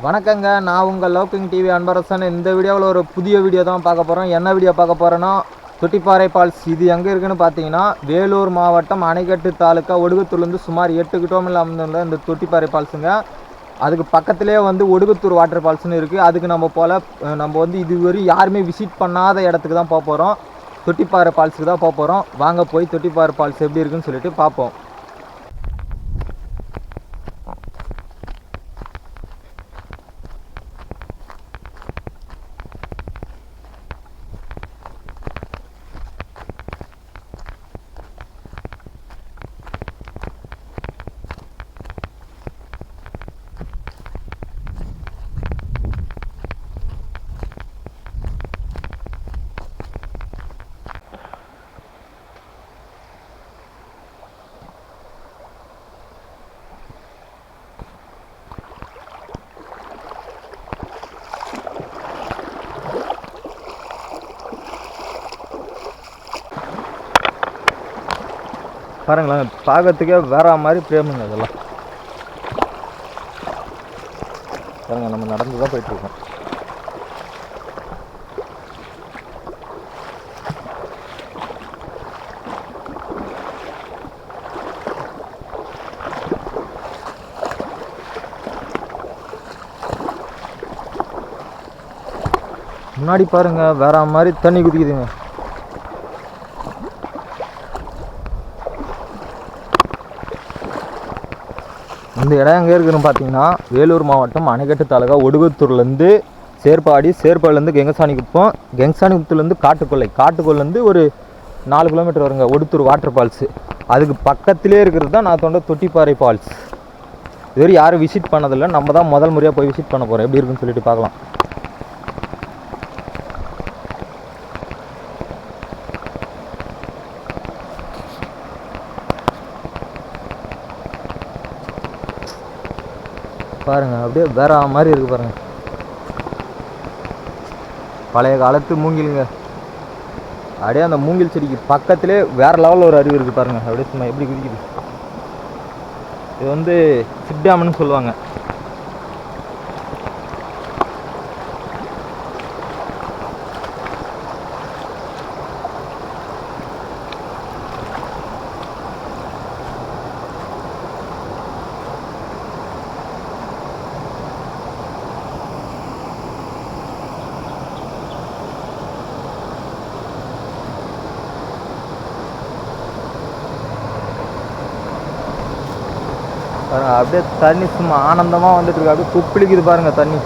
வணக்கங்க நான் உங்கள் லவ்கிங் டிவி அன்பரசன். இந்த வீடியோவில் ஒரு புதிய வீடியோ தான் பார்க்க போகிறோம் என்ன வீடியோ பார்க்க போகிறோன்னா தொட்டிப்பாறை ஃபால்ஸ் இது எங்கே இருக்குன்னு பார்த்தீங்கன்னா வேலூர் மாவட்டம் அணைக்கட்டு தாலுக்கா ஒடுகுத்தூர்லேருந்து சுமார் எட்டு கிலோமீட்டர் அமைந்துள்ள இந்த தொட்டிப்பாறை ஃபால்ஸுங்க அதுக்கு பக்கத்துலேயே வந்து ஒடுகுத்தூர் வாட்டர் ஃபால்ஸ்னு இருக்குது அதுக்கு நம்ம போல் நம்ம வந்து இதுவரை யாருமே விசிட் பண்ணாத இடத்துக்கு தான் போக போகிறோம் தொட்டிப்பாறை ஃபால்ஸுக்கு தான் போக போகிறோம் வாங்க போய் தொட்டிப்பாறை ஃபால்ஸ் எப்படி இருக்குன்னு சொல்லிட்டு பார்ப்போம். பாருங்களேன் பார்க்கறதுக்கே வேற மாதிரி பிரேமுங்க அதெல்லாம் பாருங்க நம்ம நடந்து தான் போயிட்டு இருக்கோம் முன்னாடி பாருங்க வேற மாதிரி தண்ணி குதிக்குதுங்க. இந்த இடம் எங்கே இருக்குதுன்னு பார்த்தீங்கன்னா வேலூர் மாவட்டம் அணைக்கட்டு தாலுகா ஒடுகத்தூர்லேருந்து சேர்பாடி சேர்பாடிலேருந்து கெங்கசாணி குப்பம் கெங்கசாணி குப்பத்துலேருந்து காட்டுக்கொல்லை. காட்டுக்கொல்லேருந்து ஒரு நாலு கிலோமீட்டர் வருங்க ஒடுத்தூர் வாட்டர் ஃபால்ஸு. அதுக்கு பக்கத்திலே இருக்கிறது தான் நான் தோண்ட தொட்டிப்பாறை ஃபால்ஸ். இதுவரை யாரும் விசிட் பண்ணதில்லை. நம்ம தான் முதல் முறையாக போய் விசிட் பண்ண போகிறோம் எப்படி இருக்குன்னு சொல்லிட்டு பார்க்கலாம். பாருங்க அப்படியே வேற மாதிரி இருக்கு பாருங்க. பழைய காலத்து மூங்கிலுங்க. அப்படியே அந்த மூங்கில் செடிக்கு பக்கத்திலே வேற லெவலில் ஒரு அருவி இருக்கு பாருங்க. அப்படியே சும்மா எப்படி குதிக்குது. இது வந்து சிப்டாமன்னு சொல்லுவாங்க. அப்படியே தண்ணி சும்மா ஆனந்தமாக வந்துட்டு இருக்கு. அப்படியே குப்பிளிக்குது பாருங்க தண்ணி.